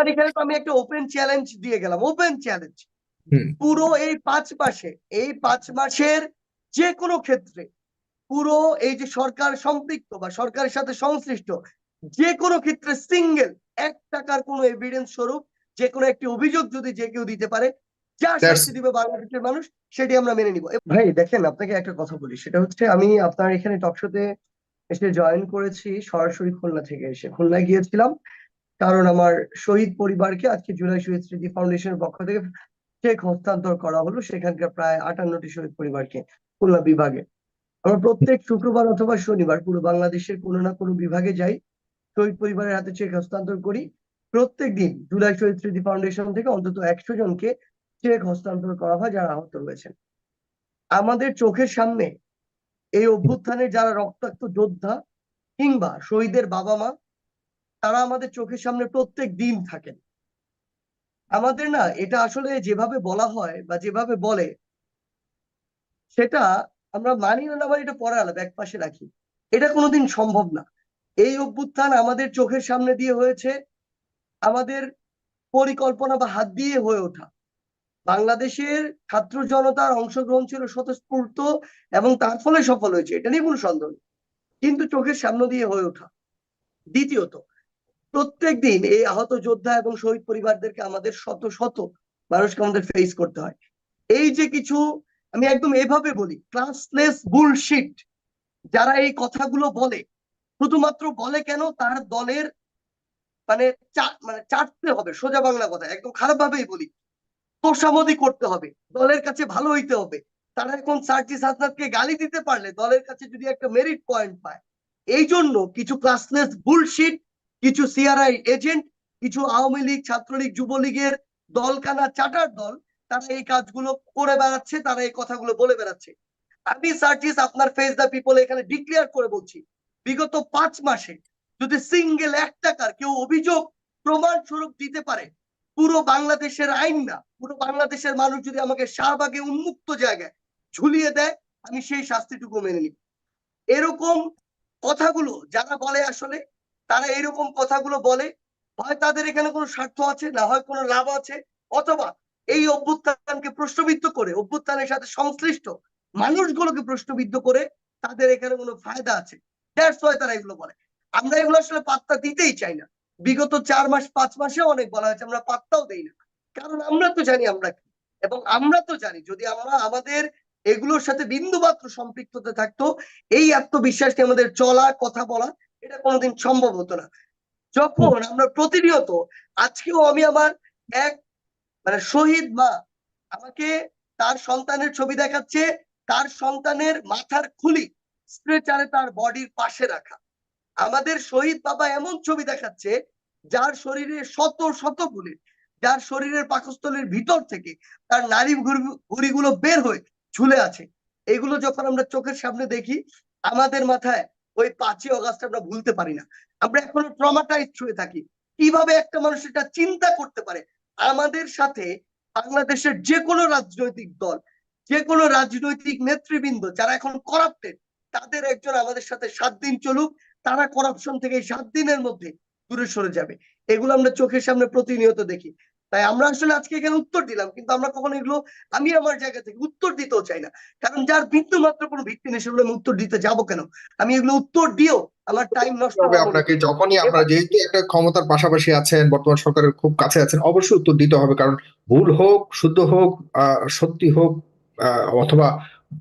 আপনার এখানে তো আমি একটা ওপেন চ্যালেঞ্জ দিয়ে গেলাম ওপেন চ্যালেঞ্জ পুরো এই পাঁচ মাসে এই পাঁচ মাসের যে কোনো ক্ষেত্রে পুরো এই যে সরকার সম্পৃক্ত বা সরকারের সাথে সংশ্লিষ্ট যে কোনো ক্ষেত্রে সিঙ্গেল এক টাকার কোনো এভিডেন্স স্বরূপ যে কোনো একটি অভিযোগ যদি যে কেউ দিতে পারে যা শাস্তি দিবে বাংলাদেশের মানুষ সেটি আমরা মেনে নিব। ভাই দেখেন আপনাকে একটা কথা বলি সেটা হচ্ছে আমি আপনার এখানে টকশোতে এসে জয়েন করেছি সরাসরি খুলনা থেকে এসে। খুলনায় গিয়েছিলাম কারণ আমার শহীদ পরিবারকে আজকে জুলাই শহীদ স্মৃতি ফাউন্ডেশনের পক্ষ থেকে চেক হস্তান্তর করা হলো, সেখানকার প্রায় আটান্নটি শহীদ পরিবারকে, খুলনা বিভাগে। আমরা প্রত্যেক শুক্রবার অথবা শনিবার পুরো বাংলাদেশের কোনো না কোনো বিভাগে যাই, শহীদ পরিবারের হাতে চেক হস্তান্তর করি। প্রত্যেক দিন জুলাই শহীদ স্মৃতি ফাউন্ডেশন থেকে অন্তত একশো জনকে চেক হস্তান্তর করা হয় যারা আহত রয়েছেন আমাদের চোখের সামনে এই অভ্যুত্থানে যারা রক্তাক্ত যোদ্ধা কিংবা শহীদের বাবা মা তারা আমাদের চোখের সামনে প্রত্যেক দিন থাকেন। আমাদের না এটা আসলে যেভাবে বলা হয় বা যেভাবে বলে, সেটা আমরা মানি না, আবার এটা পরে আলাদা, এক পাশে রাখি। এটা কোনোদিন সম্ভব না। এই অভ্যুত্থান আমাদের চোখের সামনে দিয়ে হয়েছে, আমাদের পরিকল্পনা বা হাত দিয়ে হয়ে ওঠা। বাংলাদেশের ছাত্র জনতার অংশগ্রহণ ছিল স্বতঃস্ফূর্ত এবং তার ফলে সফল হয়েছে, এটা নিয়ে কোনো সন্দেহ কিন্তু চোখের সামনে দিয়ে হয়ে ওঠা। দ্বিতীয়ত প্রত্যেক দিন এই আহত যোদ্ধা এবং শহীদ পরিবারদেরকে আমাদের শত শত মানুষকে আমাদের ফেস করতে হয়। এই যে কিছু আমি একদম এভাবে বলি ক্লাসলেস বুলশিট যারা এই কথাগুলো বলে, শুধুমাত্র বলে কেন? তার দলের মানে মানে চাটতে হবে, সোজা বাংলা কথা, একদম খারাপ ভাবেই বলি। তোষামদি করতে হবে, দলের কাছে ভালো হইতে হবে। তারা এখন সার্জিস হাসনাতকে গালি দিতে পারলে দলের কাছে যদি একটা মেরিট পয়েন্ট পায় এই জন্য কিছু ক্লাসলেস বুলশিট কিছু সিআরআই এজেন্ট কিছু আওয়ামী লীগ, ছাত্রলীগ, যুবলীগের দলকানা চাটার দল, তারা এই কাজগুলো করে বেড়াচ্ছে, তারা এই কথাগুলো বলে বেড়াচ্ছে। আমি সার্জিস আপনার ফেস দ্য পিপল এখানে ডিক্লেয়ার করে বলছি, বিগত পাঁচ মাসে যদি সিঙ্গেল এক টাকার কেউ অভিযোগ, প্রমাণ স্বরূপ দিতে পারে, পুরো বাংলাদেশের আইন না, পুরো বাংলাদেশের মানুষ যদি আমাকে শাহবাগে উন্মুক্ত জায়গায় ঝুলিয়ে দেয়, আমি সেই শাস্তিটুকু মেনে নিব। এরকম কথাগুলো যারা বলে আসলে তারা এরকম কথাগুলো বলে, হয় তাদের এখানে কোনো স্বার্থ আছে, না হয় কোনো লাভ আছে, অথবা এই অভ্যুত্থানকে প্রশ্নবিদ্ধ করে, অভ্যুত্থানের সাথে সংশ্লিষ্ট মানুষগুলোকে প্রশ্নবিদ্ধ করে তাদের এখানে কোনো ফায়দা আছে। তারা এগুলো বলে। আমরা এগুলো আসলে পাত্তা দিতেই চাই না। বিগত চার মাস, পাঁচ মাসে অনেক বলা হয়েছে, আমরা পাত্তাও দেই না। কারণ আমরা তো জানি আমরা কি, এবং আমরা তো জানি যদি আমরা আমাদের এগুলোর সাথে বিন্দু মাত্র সম্পৃক্ততা থাকতো, এই আত্মবিশ্বাসকে আমাদের চলা কথা বলা এটা কোনোদিন সম্ভব হতো না। যখন আমরা প্রতিনিয়ত, আজকেও আমি আমার এক মানে শহীদ মা আমাকে তার সন্তানের ছবি দেখাচ্ছে, তার সন্তানের মাথার খুলি স্ট্রেচারে তার বডির পাশে রাখা। আমাদের শহীদ বাবা এমন ছবি দেখাচ্ছে, যার শরীরে শত শত বুলেট যার শরীরের পাকস্থলীর ভিতর থেকে তার নারী ঘুড়িগুলো বের হয়ে ঝুলে আছে। এগুলো যখন আমরা চোখের সামনে দেখি, আমাদের মাথায় ওই পাঁচই অগাস্ট আমরা ভুলতে পারি না। আমরা এখনও ট্রমাটাইজ হয়ে থাকি। কীভাবে একটা মানুষ এটা চিন্তা করতে পারে? আমাদের সাথে বাংলাদেশের যে কোনো রাজনৈতিক দল যে কোনো রাজনৈতিক নেতৃবৃন্দ যারা এখন করাপ্টেড তাদের একজন আমাদের সাথে সাত দিন চলুক, তারা করাপশন থেকে সাত দিনের মধ্যে দূরে সরে যাবে। এগুলো আমরা চোখের সামনে প্রতিনিয়ত দেখি। তাই আমরা আসলে আজকে এখানে উত্তর দিলাম কিন্তু আমরা কখনো এগুলো আমি আমার জায়গা থেকে উত্তর দিতেও চাই না। কারণ যার বিন্দু মাত্র কোনো ভিত্তি নেই সেগুলো আমি উত্তর দিতে যাব কেন? আমি এগুলো উত্তর দিও আমার টাইম নষ্ট না। আপনাকে যখনই আপনারা যেহেতু একটা ক্ষমতার পাশাপাশি আছেন বর্তমান সরকারের খুব কাছে আছেন অবশ্যই উত্তর দিতে হবে। কারণ ভুল হোক শুদ্ধ হোক আহ, সত্যি হোক আহ, অথবা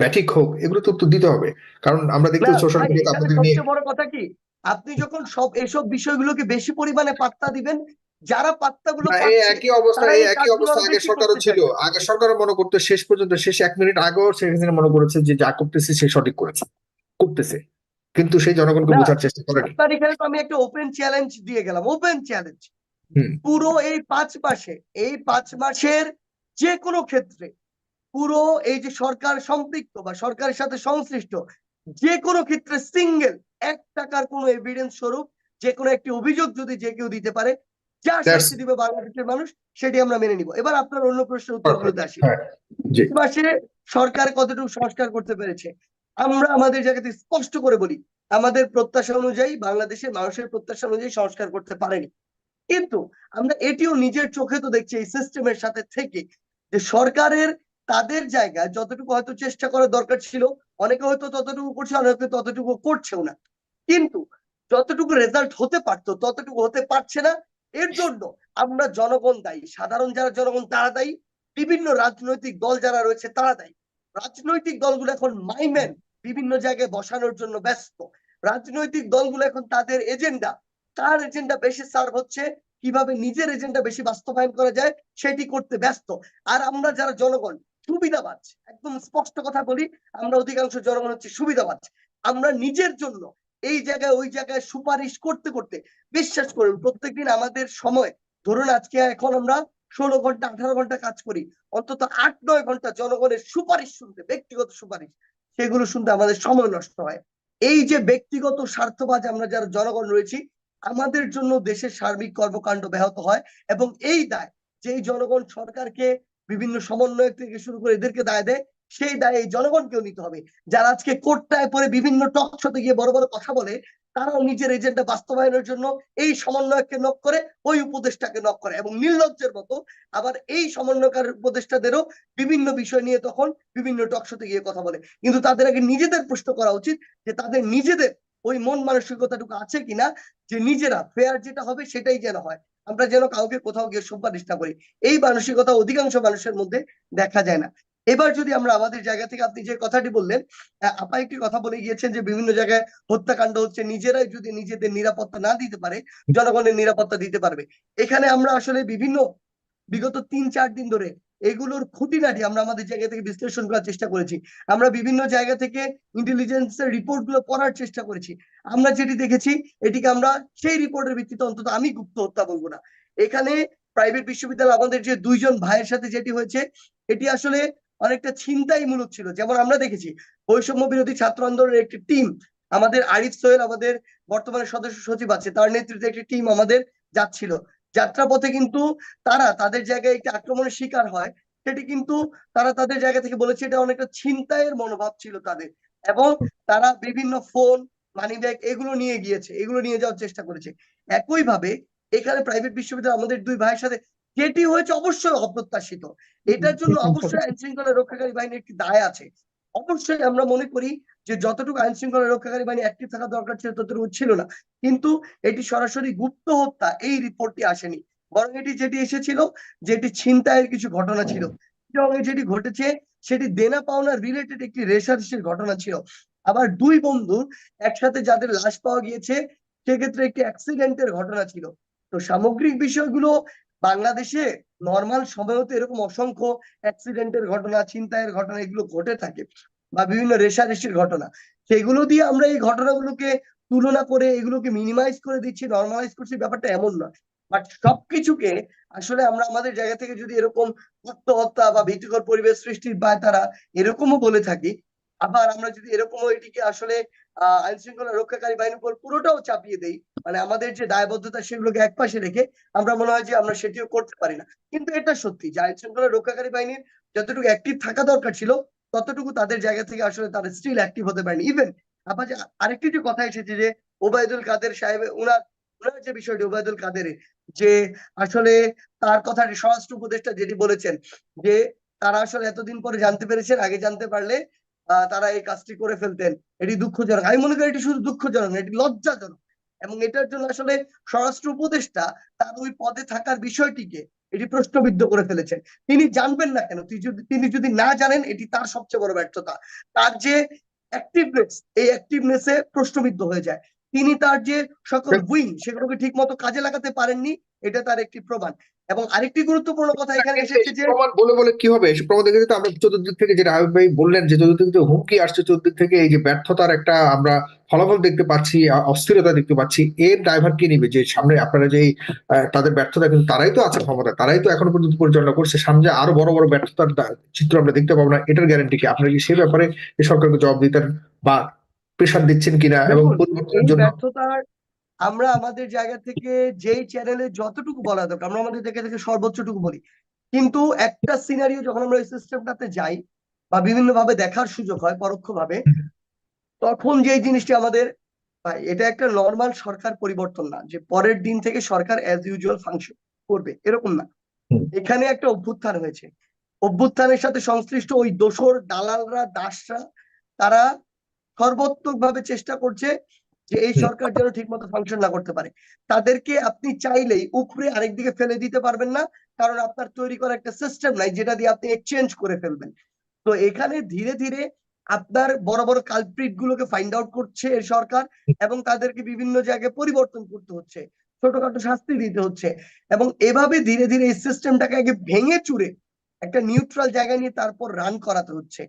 ব্যাঠিক হোক এগুলো তো উত্তর দিতে হবে। কারণ আমরা দেখতে না, সোশ্যাল মিডিয়াতে আপনাদের নিয়ে বড় কথা কি? আপনি যখন সব এসব বিষয়গুলোকে বেশি পরিমাণে পাত্তা দিবেন যারা পাত্তাগুলো এই একই অবস্থা এই একই অবস্থা বেশি সরকারও ছিল। আগের সরকারও মনে করতে শেষ পর্যন্ত শেষ এক মিনিট আগেও শেখ হাসিনা মনে করেছে যে যা করতেছে সে সঠিক করেছে করতেছে। কিন্তু সেই জনগণকে বোঝার চেষ্টা করেনি। আপনার এখানে তো আমি একটা ওপেন চ্যালেঞ্জ দিয়ে গেলাম ওপেন চ্যালেঞ্জ পুরো এই পাঁচ মাসে এই পাঁচ মাসের যে কোনো ক্ষেত্রে পুরো এই যে সরকার সম্পৃক্ত বা সরকারের সাথে সংশ্লিষ্ট যে কোনো ক্ষেত্রে সিঙ্গেল এক টাকার কোনো এভিডেন্স স্বরূপ যে কোনো একটি অভিযোগ যদি যে কেউ দিতে পারে যা শাস্তি দিবে বাংলাদেশের মানুষ সেটি আমরা মেনে নিব। এবার আপনার অন্য প্রশ্নের উত্তরগুলোতে আসি মাসে সরকার কতটুকু সংস্কার করতে পেরেছে? আমরা আমাদের জায়গাতে স্পষ্ট করে বলি আমাদের প্রত্যাশা অনুযায়ী বাংলাদেশের মানুষের প্রত্যাশা অনুযায়ী সংস্কার করতে পারেনি। কিন্তু আমরা এটিও নিজের চোখে তো দেখছি এই সিস্টেমের সাথে থেকে যে সরকারের তাদের জায়গা যতটুকু হয়তো চেষ্টা করা দরকার ছিল অনেকে হয়তো ততটুকু করছে অনেকে ততটুকু করছেও না। কিন্তু যতটুকু রেজাল্ট হতে পারতো ততটুকু হতে পারছে না এর জন্য আমরা জনগণ দায়ী। সাধারণ যারা জনগণ, তারা দায়ী। বিভিন্ন রাজনৈতিক দল যারা রয়েছে, তারা দায়ী। রাজনৈতিক দলগুলো এখন মাইম্যান বিভিন্ন জায়গায় বসানোর জন্য ব্যস্ত। রাজনৈতিক দলগুলো এখন তাদের এজেন্ডা। তার এজেন্ডা বেশি সার্ভ হচ্ছে, কীভাবে নিজের এজেন্ডা বেশি বাস্তবায়ন করা যায়, সেটি করতে ব্যস্ত। আর আমরা যারা জনগণ, সুবিধাবাজ। একদম স্পষ্ট কথা বলি, আমরা অধিকাংশ জনগণ হচ্ছে সুবিধাবাজ। আমরা নিজের জন্য এই জায়গায় ওই জায়গায় সুপারিশ করতে করতে বিশ্বাস করুন, প্রত্যেকদিন আমাদের সময়, ধরুন আজকে এখন আমরা ষোলো ঘণ্টা, আঠারো ঘণ্টা কাজ করি, অন্তত আট, নয় ঘণ্টা জনগণের সুপারিশ শুনতে, ব্যক্তিগত সুপারিশ, সেগুলো শুনতে আমাদের সময় নষ্ট হয়। এই যে ব্যক্তিগত স্বার্থবাজ আমরা যারা জনগণ রয়েছি, আমাদের জন্য দেশের সার্বিক কর্মকাণ্ড ব্যাহত হয় এবং এই দায় যেই জনগণ সরকারকে বিভিন্ন সমন্বয় থেকে শুরু করে এদেরকে দায় দেয় সেই দায় জনগণকেও নিতে হবে। যারা আজকে কোর্টটায় পরে বিভিন্ন টক শোতে গিয়ে বড় বড় কথা বলে, তারাও নিজের এজেন্ডা বাস্তবায়নের জন্য এই সমন্বয়ককে নক করে, ওই উপদেষ্টাকে নক করে এবং নির্লজ্জের মতো আবার এই সমন্বয়কার উপদেষ্টাদেরও বিভিন্ন বিষয় নিয়ে তখন বিভিন্ন টক শোতে গিয়ে কথা বলে। কিন্তু তাদের আগে নিজেদের প্রশ্ন করা উচিত যে তাদের নিজেদের ওই মন মানসিকতাটুকু আছে কিনা, যে নিজেরা ফেয়ার যেটা হবে সেটাই যেন হয়। আমরা যেন কাউকে কোথাও গিয়ে সুপারিশ না করি। এই মানসিকতা অধিকাংশ মানুষের মধ্যে দেখা যায় না। এবার যদি আমরা আমাদের জায়গা থেকে আপনি যে কথাটি বললেন আপা একটি কথা বলে গিয়েছেন যে বিভিন্ন জায়গায় হত্যাকাণ্ড হচ্ছে, নিজেরাই যদি নিজেদের নিরাপত্তা না দিতে পারে, জনগণের নিরাপত্তা দিতে পারবে। এখানে আমরা আসলে বিভিন্ন বিগত তিন, চার দিন ধরে এগুলোর খুঁটিনাটি আমরা আমাদের জায়গা থেকে বিশ্লেষণ করার চেষ্টা করেছি। আমরা বিভিন্ন জায়গা থেকে ইন্টেলিজেন্সের রিপোর্টগুলো পড়ার চেষ্টা করেছি। আমরা যেটি দেখেছি, এটিকে আমরা সেই রিপোর্টের ভিত্তিতে অন্তত আমি গুপ্ত হত্যা বলব না। এখানে প্রাইভেট বিশ্ববিদ্যালয় আমাদের যে দুইজন ভাইয়ের সাথে যেটি হয়েছে, এটি আসলে অনেকটা ছিনতাইমূলক ছিল। যেমন আমরা দেখেছি, বৈষম্য বিরোধী ছাত্র আন্দোলনের একটি টিম আমাদের আরিফ সোহেল আমাদের বর্তমানে সদস্য সচিব আছে, তার নেতৃত্বে একটি টিম আমাদের যাচ্ছিল। যাত্রাপথে কিন্তু তারা তাদের জায়গায় একটি আক্রমণের শিকার হয়, সেটি কিন্তু তারা তাদের জায়গা থেকে বলেছে, এটা অনেকটা ছিনতাইয়ের মনোভাব ছিল তাদের। এবং তারা বিভিন্ন ফোন মানি ব্যাগ এগুলো নিয়ে গিয়েছে, এগুলো নিয়ে যাওয়ার চেষ্টা করেছে। একইভাবে এখানে প্রাইভেট বিশ্ববিদ্যালয় আমাদের দুই ভাইয়ের সাথে যেটি হয়েছে অবশ্যই অপ্রত্যাশিত। এটার জন্য অবশ্যই আইন শৃঙ্খলা রক্ষাকারী বাহিনীর একটি দায় আছে। অবশ্যই আমরা মনে করি যে যতটুকু আইন শৃঙ্খলা রক্ষাকারী বাহিনী অ্যাক্টিভ থাকা দরকার ছিল ততটুকু ছিল না। কিন্তু এটি সরাসরি গুপ্ত হত্যা এই রিপোর্টটি আসেনি। বরং এটি যেটি এসেছিল যেটি ছিনতাইয়ের কিছু ঘটনা ছিল। এবং যেটি ঘটেছে সেটি দেনা পাওনার রিলেটেড একটি রেশারেশির ঘটনা ছিল। আবার দুই বন্ধু একসাথে যাদের লাশ পাওয়া গিয়েছে সেক্ষেত্রে একটি অ্যাক্সিডেন্টের ঘটনা ছিল। তো সামগ্রিক বিষয়গুলো বাংলাদেশে নর্মাল সময়ও তো এরকম অসংখ্য অ্যাক্সিডেন্টের ঘটনা, ছিনতাইয়ের ঘটনা এগুলো ঘটে থাকে বা বিভিন্ন রেশারেশির ঘটনা। সেগুলো দিয়ে আমরা এই ঘটনাগুলোকে তুলনা করে এগুলোকে মিনিমাইজ করে দিচ্ছি নর্মালাইজ করছি, ব্যাপারটা এমন নয়। বাট সবকিছুকে আসলে আমরা আমাদের জায়গা থেকে যদি এরকম গুপ্ত হত্যা বা ভীতিকর পরিবেশ সৃষ্টির বা তারা এরকমও বলে থাকি। আবার আমরা যদি এরকমও এটিকে আসলে আইন শৃঙ্খলা রক্ষাকারী বাহিনীর উপর পুরোটাও চাপিয়ে দেই। মানে আমাদের যে দায়বদ্ধতা সেগুলোকে এক পাশে রেখে আমরা মনে হয় যে আমরা সেটিও করতে পারি না। কিন্তু এটা সত্যি যে আইন শৃঙ্খলা রক্ষাকারী বাহিনীর যতটুকু অ্যাক্টিভ থাকা দরকার ছিল, ততটুকু তাদের জায়গা থেকে আসলে তারা স্টিল অ্যাক্টিভ হতে পারেনি। ইভেন আবার যে আরেকটি যে কথা এসেছে যে ওবায়দুল কাদের সাহেব, উনার উনার যে বিষয়টি ওবায়দুল কাদের যে আসলে তার কথাটি স্বরাষ্ট্র উপদেষ্টা যেটি বলেছেন যে তারা আসলে এতদিন পরে জানতে পেরেছেন, আগে জানতে পারলে তারা এই কাজটি করে ফেলতেন। এটি দুঃখজনক। আমি মনে করি এটি শুধু দুঃখজনক এটি লজ্জাজনক। এবং এটার জন্য আসলে স্বরাষ্ট্র উপদেষ্টা তার ওই পদে থাকার বিষয়টিকে এটি প্রশ্নবিদ্ধ করে ফেলেছেন। তিনি জানবেন না কেন তিনি যদি না জানেন, এটি তার সবচেয়ে বড় ব্যর্থতা। তার যে অ্যাক্টিভনেস এই অ্যাক্টিভনেসে প্রশ্নবিদ্ধ হয়ে যায়। তিনি তার যে সকল উইং সেগুলোকে ঠিক মতো কাজে লাগাতে পারেননি এটা তার একটি প্রমাণ। এবং আরেকটি গুরুত্বপূর্ণ কথা এখানে এসেছে যে প্রমাণ বলে বলে কি হবে? প্রমাণ দেখে তো আমরা চতুর্দিক থেকে যেটা আয়ুব ভাই বললেন যে চতুর্দিক থেকে হুমকি আসছে চতুর্দিক থেকে এই যে ব্যর্থতার একটা আমরা ফলাফল দেখতে পাচ্ছি অস্থিরতা দেখতে পাচ্ছি। এর ড্রাইভার কে নিবে? যে সামনে আপনারা যে তাদের ব্যর্থতা কিন্তু তারাই তো আছে ক্ষমতা তারাই তো এখনও পর্যন্ত পরিচালনা করছে। সামনে আরও বড় বড় ব্যর্থতার চিত্র আমরা দেখতে পাবো না এটার গ্যারান্টি কি? আপনারা কি সে ব্যাপারে এই সরকারকে জবাব দিতেন বা প্রেশার দিচ্ছেন কিনা এবং পরিবর্তনের জন্য ব্যর্থতার আমরা আমাদের জায়গা থেকে যেই চ্যানেলে যতটুকু বলা দরকার আমরা আমাদের জায়গা থেকে সর্বোচ্চটুকু বলি। কিন্তু একটা সিনারিও যখন আমরা এই সিস্টেমটাতে যাই বা বিভিন্ন ভাবে দেখার সুযোগ হয় পরোক্ষভাবে তখন যেই জিনিসটি আমাদের এটা একটা নর্মাল সরকার পরিবর্তন না যে পরের দিন থেকে সরকার অ্যাজ ইউজুয়াল ফাংশন করবে এরকম না। এখানে একটা অভ্যুত্থান হয়েছে। অভ্যুত্থানের সাথে সংশ্লিষ্ট ওই দোসর দালালরা দাসরা তারা সর্বাত্মক ভাবে চেষ্টা করছে যে এই সরকার যেন ঠিক মতো ফাংশন না করতে পারে। তাদেরকে আপনি চাইলেই উপরে আরেকদিকে ফেলে দিতে পারবেন না কারণ আপনার তৈরি করা একটা সিস্টেম নাই যেটা দিয়ে আপনি এক্সচেঞ্জ করে ফেলবেন। তো এখানে ধীরে ধীরে আপনার বড় বড় কালপ্রিট গুলোকে ফাইন্ড আউট করছে এই সরকার এবং তাদেরকে বিভিন্ন জায়গায় পরিবর্তন করতে হচ্ছে ছোটখাটো শাস্তি দিতে হচ্ছে এবং এভাবে ধীরে ধীরে এই সিস্টেমটাকে আগে ভেঙে চুরে একটা নিউট্রাল জায়গায় নিয়ে তারপর রান করাতে হচ্ছে।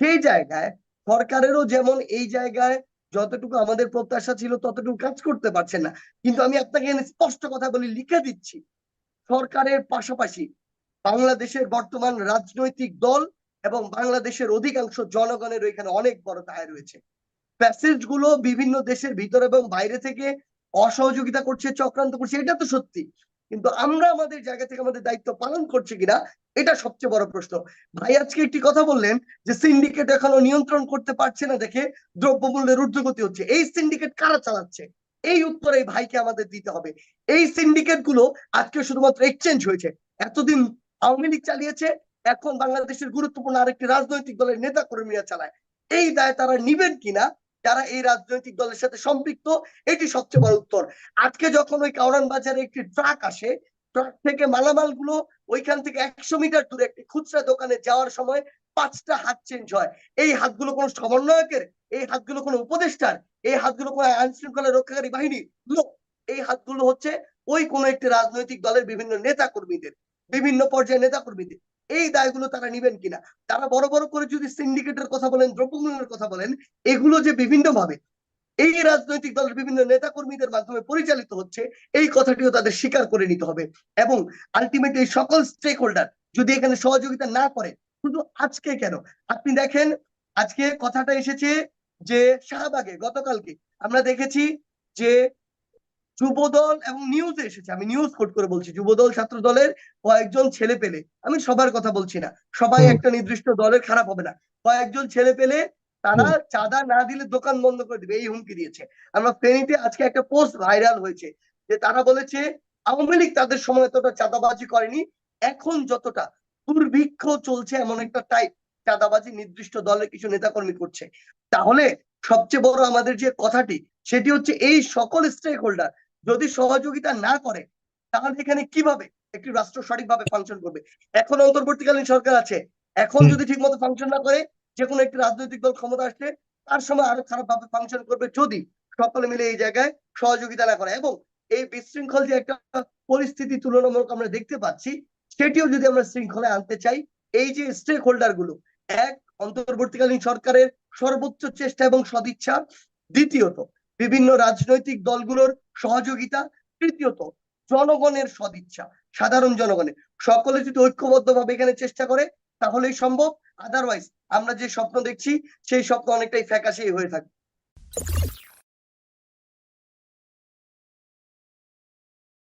সেই জায়গায় সরকারেরও যেমন এই জায়গায় যতটুকু আমাদের প্রত্যাশা ছিল, ততটুকু কাজ করতে পারছে না। কিন্তু আমি আপনাকে স্পষ্ট কথা বলি, লিখে দিচ্ছি। সরকারের পাশাপাশি বাংলাদেশের বর্তমান রাজনৈতিক দল এবং বাংলাদেশের অধিকাংশ জনগণের এখানে অনেক বড় দায় রয়েছে। প্যাসেজগুলো বিভিন্ন দেশের ভিতর এবং বাইরে থেকে অসহযোগিতা করছে, চক্রান্ত করছে, এটা তো সত্যি। কিন্তু আমরা আমাদের জায়গা থেকে আমাদের দায়িত্ব পালন করছি কিনা, এটা সবচেয়ে বড় প্রশ্ন। ভাই আজকে একটি কথা বললেন যে সিন্ডিকেট এখনও নিয়ন্ত্রণ করতে পারছে না দেখে দ্রব্যমূল্যের ঊর্ধ্বগতি হচ্ছে। এই সিন্ডিকেট কারা চালাচ্ছে? এই উত্তর এই ভাইকে আমাদের দিতে হবে। এই সিন্ডিকেটগুলো আজকে শুধুমাত্র এক্সচেঞ্জ হয়েছে। এতদিন আওয়ামী লীগ চালিয়েছে, এখন বাংলাদেশের গুরুত্বপূর্ণ আরেকটি রাজনৈতিক দলের নেতা কর্মীরা চালায়। এই দায় তারা নিবেন কিনা যারা এই রাজনৈতিক দলের সাথে সম্পৃক্ত, এটি সবচেয়ে বড় উত্তর। আজকে যখন ওই কাউরান বাজারে একটি ট্রাক আসে, ট্রাক থেকে মালামালগুলো ওইখান থেকে একশো মিটার দূরে একটি খুচরা দোকানে যাওয়ার সময় পাঁচটা হাত চেঞ্জ হয়। এই হাতগুলো কোনো সমন্বয়কের? এই হাতগুলো কোনো উপদেষ্টার? এই হাতগুলো কোনো আইন শৃঙ্খলা রক্ষাকারী বাহিনী! এই হাতগুলো হচ্ছে ওই কোনো একটি রাজনৈতিক দলের বিভিন্ন নেতা কর্মীদের বিভিন্ন পর্যায়ে নেতা কর্মীদের এই দায়গুলো তারা নিবেন কিনা? তারা বড় বড় করে যদি সিন্ডিকেটের কথা বলেন, দ্রব্যমূল্যের কথা বলেন, এগুলো যে বিভিন্ন ভাবে এই রাজনৈতিক দলের বিভিন্ন নেতা কর্মীদের মাধ্যমে পরিচালিত হচ্ছে, এই কথাটিও তাদের স্বীকার করে নিতে হবে। এবং আলটিমেট এই সকল স্টেক হোল্ডার যদি এখানে সহযোগিতা না করে, শুধু আজকে কেন? আপনি দেখেন, আজকে কথাটা এসেছে যে শাহবাগে গতকালকে আমরা দেখেছি যে যুবদল এবং নিউজে এসেছে। আমি নিউজ কোট করে বলছি যুবদল ছাত্র দলের কয়েকজন ছেলে পেলে। আমি সবার কথা বলছি না। সবাই একটা নির্দিষ্ট দলের খারাপ হবে না। কয়েকজন ছেলে পেলে তারা চাঁদা না দিলে দোকান বন্ধ করে দিবে এই হুমকি দিয়েছে। আমরা ফেনীতে আজকে একটা পোস্ট ভাইরাল হয়েছে যে তারা বলেছে আওয়ামী লীগ তাদের সময় এতটা চাঁদাবাজি করেনি এখন যতটা দুর্ভিক্ষ চলছে এমন একটা টাইপ চাঁদাবাজি নির্দিষ্ট দলের কিছু নেতাকর্মী করছে। তাহলে সবচেয়ে বড় আমাদের যে কথাটি সেটি হচ্ছে এই সকল স্টেক হোল্ডার যদি সহযোগিতা না করে তাহলে এখানে কীভাবে একটি রাষ্ট্র সঠিকভাবে ফাংশন করবে? এখন অন্তর্বর্তীকালীন সরকার আছে। এখন। যদি ঠিকমতো ফাংশন না করে যে কোনো একটি রাজনৈতিক দল ক্ষমতা আসলে তার সময় আরও খারাপ ভাবে ফাংশন করবে যদি সকলে মিলে এই জায়গায় সহযোগিতা না করে। এবং এই বিশৃঙ্খল যে একটা পরিস্থিতি তুলনামূলক আমরা দেখতে পাচ্ছি সেটিও যদি আমরা শৃঙ্খলায় আনতে চাই এই যে স্টেক হোল্ডারগুলো এক অন্তর্বর্তীকালীন সরকারের সর্বোচ্চ চেষ্টা এবং সদিচ্ছা দ্বিতীয়ত বিভিন্ন রাজনৈতিক দলগুলোর সহযোগিতা, তৃতীয়ত জনগণের সদিচ্ছা, সাধারণ জনগণের। সকলে যদি ঐক্যবদ্ধভাবে এখানে চেষ্টা করে, তাহলেই সম্ভব। আদারওয়াইজ আমরা যে স্বপ্ন দেখছি, সেই স্বপ্ন অনেকটাই ফ্যাকাশেই হয়ে থাকবে।